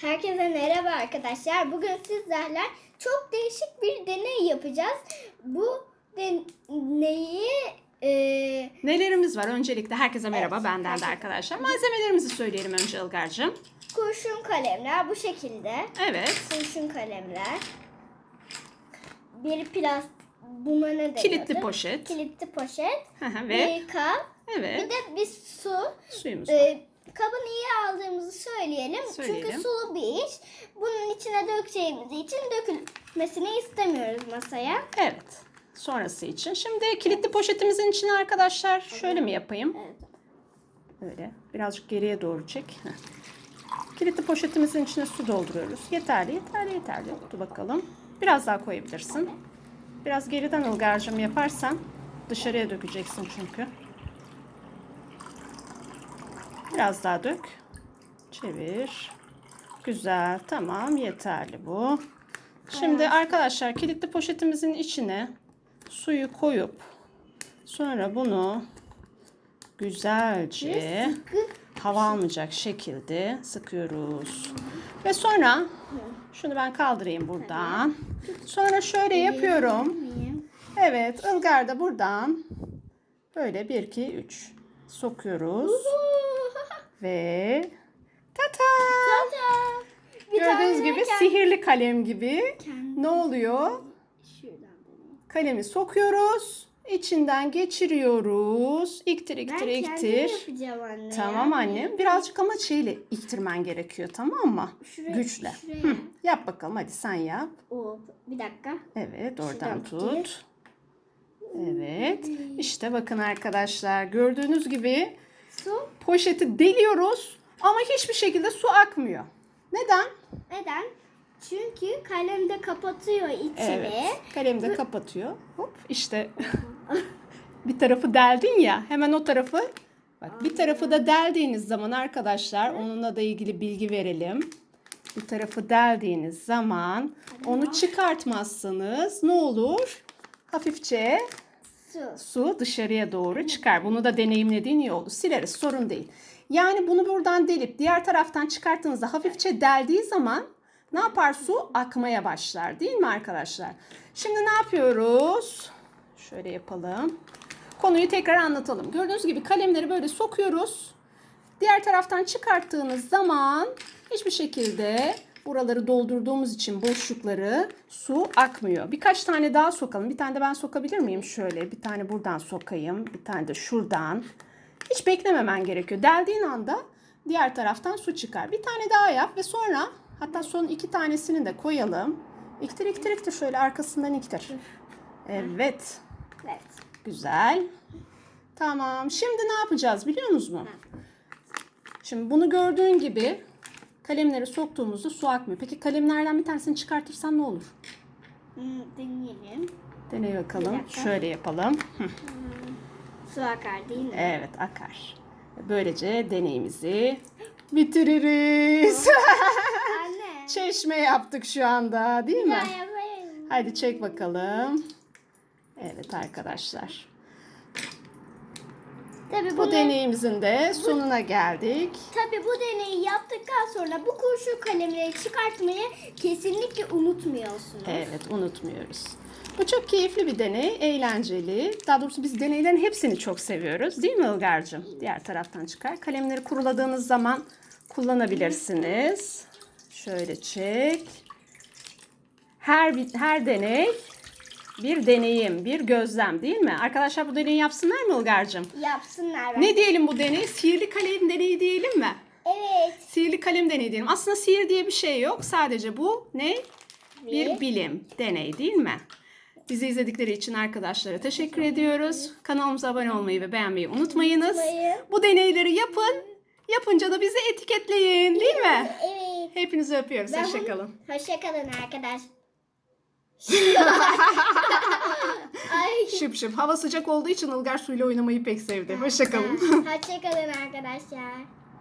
Herkese merhaba arkadaşlar. Bugün sizlerle çok değişik bir deney yapacağız. Bu deneyi e, Nelerimiz var? Öncelikle herkese merhaba Evet, benden de arkadaşlar. Malzemelerimizi söyleyelim önce Ilgar'cığım. kurşun kalemler bu şekilde. Evet. Kurşun kalemler. Bir plastik buna ne deniyordu? Kilitli poşet. Kilitli poşet. Ve Bir kap. Bir evet de bir su. suyumuz var. Ee, kabı niye aldığımızı söyleyelim. Söyleyelim. Çünkü sulu bir iş. Bunun içine dökeceğimiz için dökülmesini istemiyoruz masaya. Evet. Sonrası için. Şimdi kilitli poşetimizin içine arkadaşlar şöyle mi yapayım? Evet. Öyle. Birazcık geriye doğru çek. Kilitli poşetimizin içine su dolduruyoruz. Yeterli, yeterli, yeterli. Dur bakalım. Biraz daha koyabilirsin. Biraz geriden Ilgar'cığım yaparsan dışarıya dökeceksin çünkü. Biraz daha dök. Çevir. Güzel. Tamam. Yeterli bu. Şimdi arkadaşlar kilitli poşetimizin içine suyu koyup sonra bunu güzelce hava almayacak şekilde sıkıyoruz. Ve sonra şunu ben kaldırayım buradan. Sonra şöyle yapıyorum. Evet, Ilgar da buradan böyle 1 2 3 sokuyoruz ve tata! Bir tane Gördüğünüz gibi kend- sihirli kalem gibi ne oluyor? Kalemi sokuyoruz, içinden geçiriyoruz. İktir, Ben iktir, kendim iktir. anne. Tamam annem. Birazcık ama şeyle iktirmen gerekiyor tamam mı? Şuraya- Güçle. şuraya. Hı, Yap bakalım hadi sen yap. Oo, bir dakika. Evet oradan Şuradan tut. tutayım. Evet. İşte bakın arkadaşlar gördüğünüz gibi Su. poşeti deliyoruz ama hiçbir şekilde su akmıyor. Neden? Neden? Çünkü kalem de kapatıyor içini. Evet. Kalemi de kapatıyor. Hop işte bir tarafı deldin ya hemen o tarafı bak bir tarafı da deldiğiniz zaman arkadaşlar onunla da ilgili bilgi verelim. Bir tarafı deldiğiniz zaman onu çıkartmazsanız ne olur? Hafifçe Su. dışarıya doğru çıkar. Bunu da deneyimlediğin iyi oldu. Sileriz sorun değil. Yani bunu buradan delip diğer taraftan çıkarttığınızda hafifçe deldiği zaman ne yapar? Su akmaya başlar değil mi arkadaşlar? Şimdi ne yapıyoruz? Şöyle yapalım. Konuyu tekrar anlatalım. Gördüğünüz gibi kalemleri böyle sokuyoruz. Diğer taraftan çıkarttığınız zaman hiçbir şekilde buraları doldurduğumuz için boşlukları su akmıyor. Birkaç tane daha sokalım. Bir tane de ben sokabilir miyim? Şöyle bir tane buradan sokayım. Bir tane de şuradan. Hiç beklememen gerekiyor. Deldiğin anda diğer taraftan su çıkar. Bir tane daha yap ve sonra hatta son iki tanesini de koyalım. İktir iktir iktir şöyle arkasından iktir. Evet. Evet. Güzel. Tamam. Şimdi ne yapacağız biliyor musunuz? Şimdi bunu gördüğün gibi kalemleri soktuğumuzda su akmıyor. Peki kalemlerden bir tanesini çıkartırsan ne olur? Hmm, deneyelim. Deney bakalım. Şöyle yapalım. Hı, Su akar değil mi? Evet akar. Böylece deneyimizi bitiririz. Anne. Çeşme yaptık şu anda değil mi? Hadi çek bakalım. Evet arkadaşlar. Tabii Bu bunu, deneyimizin de sonuna geldik. tabii bu deneyi yaptıktan sonra bu kurşun kalemleri çıkartmayı kesinlikle unutmuyorsunuz. Evet unutmuyoruz. Bu çok keyifli bir deney, eğlenceli. Daha doğrusu biz deneylerin hepsini çok seviyoruz. Değil mi Ilgar'cığım? Diğer taraftan çıkar. Kalemleri kuruladığınız zaman kullanabilirsiniz. Şöyle çek. Her her deney bir deneyim, bir gözlem değil mi? Arkadaşlar bu deneyi yapsınlar mı Ilgar'cığım? Yapsınlar. ben- Ne diyelim bu deney? Sihirli kalem deneyi diyelim mi? Evet. Sihirli kalem deneyi diyelim. Aslında sihir diye bir şey yok. Sadece bu ne? Bir bilim, deney değil mi? Bizi izledikleri için arkadaşlara teşekkür ediyoruz. Kanalımıza abone olmayı ve beğenmeyi unutmayınız. Unutmayın. Bu deneyleri yapın. Yapınca da bizi etiketleyin değil mi? Evet. Hepinizi öpüyoruz. Hoşçakalın. Hoşçakalın arkadaş. Ay. Şıp şıp. Hava sıcak olduğu için Ilgar suyla oynamayı pek sevdi. Hoşçakalın. Hoşçakalın arkadaşlar.